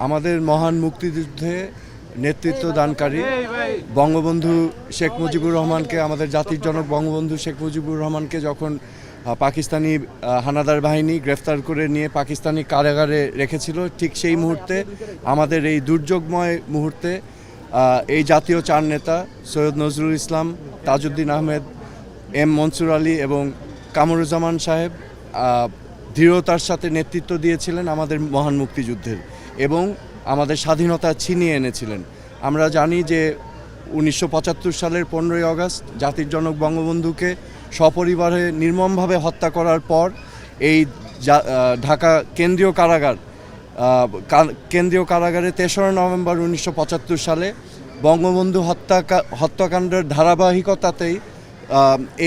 আমাদের মহান মুক্তিযুদ্ধে নেতৃত্ব দানকারী বঙ্গবন্ধু শেখ মুজিবুর রহমানকে আমাদের জাতির জনক বঙ্গবন্ধু শেখ মুজিবুর রহমানকে যখন পাকিস্তানি হানাদার বাহিনী গ্রেফতার করে নিয়ে পাকিস্তানি কারাগারে রেখেছিল ঠিক সেই মুহূর্তে আমাদের এই দুর্যোগময় মুহূর্তে এই জাতীয় চার নেতা সৈয়দ নজরুল ইসলাম তাজউদ্দিন আহমেদ এম মনসুর আলী এবং কামরুজ্জামান সাহেব দৃঢ়তার সাথে নেতৃত্ব দিয়েছিলেন আমাদের মহান মুক্তিযুদ্ধের। এবং আমাদের স্বাধীনতা ছিনিয়ে এনেছিলেন। আমরা জানি যে উনিশশো পঁচাত্তর সালের পনেরোই আগস্ট জাতির জনক বঙ্গবন্ধুকে সপরিবারে নির্মমভাবে হত্যা করার পর এই ঢাকা কেন্দ্রীয় কারাগার কেন্দ্রীয় কারাগারে তেসরা নভেম্বর উনিশশো পঁচাত্তর সালে বঙ্গবন্ধু হত্যা হত্যাকাণ্ডের ধারাবাহিকতাতেই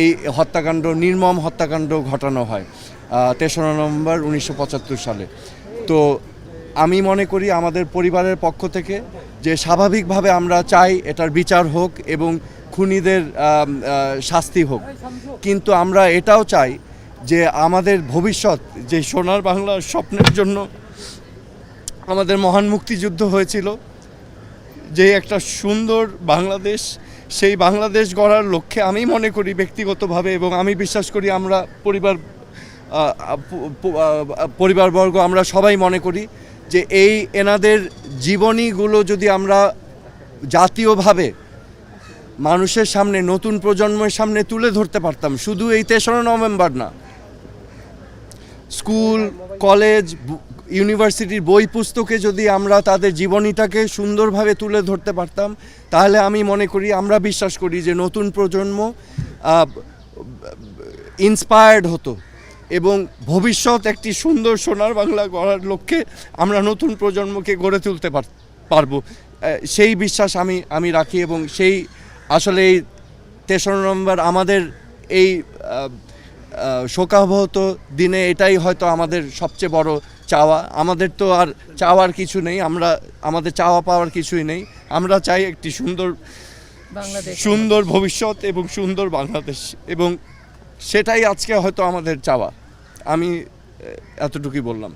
এই হত্যাকাণ্ড, নির্মম হত্যাকাণ্ড ঘটানো হয় তেসরা নভেম্বর উনিশশো পঁচাত্তর সালে। তো আমি মনে করি আমাদের পরিবারের পক্ষ থেকে যে স্বাভাবিকভাবে আমরা চাই এটার বিচার হোক এবং খুনিদের শাস্তি হোক। কিন্তু আমরা এটাও চাই যে আমাদের ভবিষ্যৎ, যে সোনার বাংলার স্বপ্নের জন্য আমাদের মহান মুক্তিযুদ্ধ হয়েছিল, যে একটা সুন্দর বাংলাদেশ, সেই বাংলাদেশ গড়ার লক্ষ্যে আমি মনে করি ব্যক্তিগতভাবে এবং আমি বিশ্বাস করি আমরা পরিবার পরিবারবর্গ আমরা সবাই মনে করি যে এই এনাদের জীবনীগুলো যদি আমরা জাতীয়ভাবে মানুষের সামনে, নতুন প্রজন্মের সামনে তুলে ধরতে পারতাম, শুধু এই তেসরা নভেম্বর না। স্কুল, কলেজ ইউনিভার্সিটির বই পুস্তকে যদি আমরা তাদের জীবনীটাকে সুন্দরভাবে তুলে ধরতে পারতাম, তাহলে আমি মনে করি, আমরা বিশ্বাস করি যে নতুন প্রজন্ম ইন্সপায়ার্ড হতো। এবং ভবিষ্যৎ একটি সুন্দর সোনার বাংলা গড়ার লক্ষ্যে আমরা নতুন প্রজন্মকে গড়ে তুলতে পার- পারব। সেই বিশ্বাস আমি আমি রাখি এবং সেই আসলে এই তেসরা নম্বর আমাদের এই শোকাবহত দিনে এটাই হয়তো আমাদের সবচেয়ে বড় চাওয়া। আমাদের তো আর চাওয়ার কিছু নেই আমরা আমাদের চাওয়া পাওয়ার কিছুই নেই। আমরা চাই একটি সুন্দর বাংলাদেশ। সুন্দর ভবিষ্যৎ এবং সুন্দর বাংলাদেশ এবং সেটাই আজকে হয়তো আমাদের চাওয়া। আমি এতটুকুই বললাম।